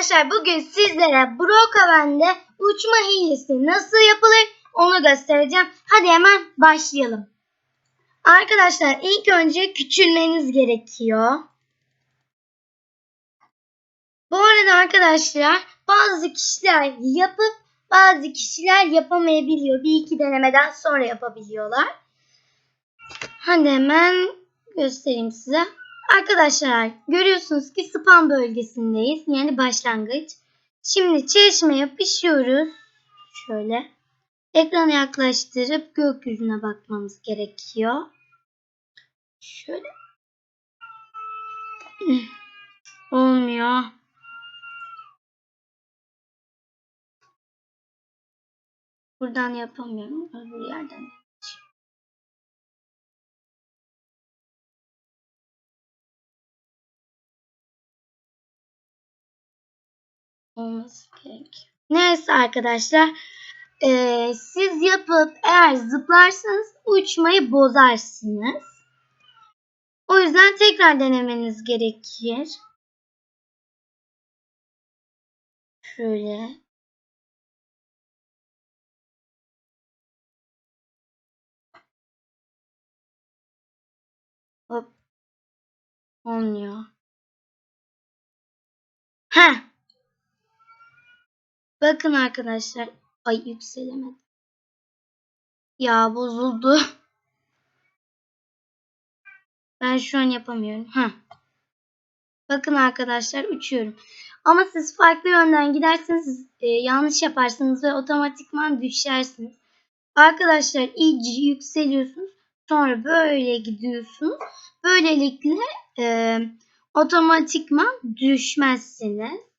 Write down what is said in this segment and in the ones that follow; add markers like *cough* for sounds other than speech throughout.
Arkadaşlar bugün sizlere Brookhaven'de uçma hilesi nasıl yapılır onu göstereceğim. Hadi hemen başlayalım. Arkadaşlar ilk önce küçülmeniz gerekiyor. Bu arada arkadaşlar bazı kişiler yapıp bazı kişiler yapamayabiliyor. Bir iki denemeden sonra yapabiliyorlar. Hadi hemen göstereyim size. Arkadaşlar görüyorsunuz ki spam bölgesindeyiz. Yani başlangıç. Şimdi çeşme yapışıyoruz. Şöyle. Ekranı yaklaştırıp gökyüzüne bakmamız gerekiyor. Şöyle. *clears throat* Olmuyor. Buradan yapamıyorum. Öbür yerden. Olması gerek. Neyse arkadaşlar. Ee, siz yapıp eğer zıplarsanız uçmayı bozarsınız. O yüzden tekrar denemeniz gerekir. Şöyle. Hop. Olmuyor. Heh. Bakın arkadaşlar. Ay yükselemedim. Ya bozuldu. Ben şu an yapamıyorum. Heh. Bakın arkadaşlar uçuyorum. Ama siz farklı yönden giderseniz e, yanlış yaparsınız ve otomatikman düşersiniz. Arkadaşlar iyice yükseliyorsunuz. Sonra böyle gidiyorsunuz. Böylelikle e, otomatikman düşmezsiniz.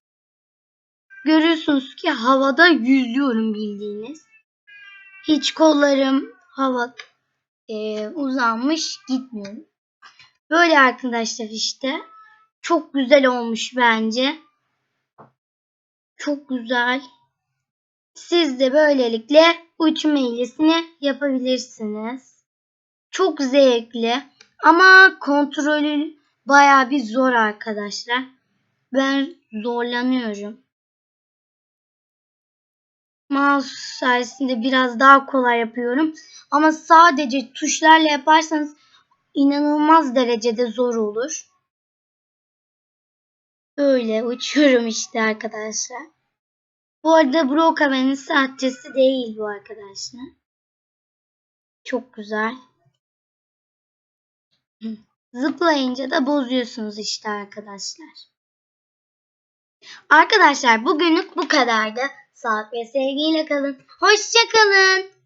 Görüyorsunuz ki havada yüzüyorum bildiğiniz. Hiç kollarım hava e, uzanmış gitmiyorum. Böyle arkadaşlar işte. Çok güzel olmuş bence. Çok güzel. Siz de böylelikle uçma hilesini yapabilirsiniz. Çok zevkli. Ama kontrolü baya bir zor arkadaşlar. Ben zorlanıyorum. Mouse sayesinde biraz daha kolay yapıyorum. Ama sadece tuşlarla yaparsanız inanılmaz derecede zor olur. Böyle uçuyorum işte arkadaşlar. Bu arada Brookhaven'in saatçisi değil bu arkadaşlar. Çok güzel. Zıplayınca da bozuyorsunuz işte arkadaşlar. Arkadaşlar bugünlük bu kadardı. Sağlık ve sevgiyle kalın. Hoşçakalın.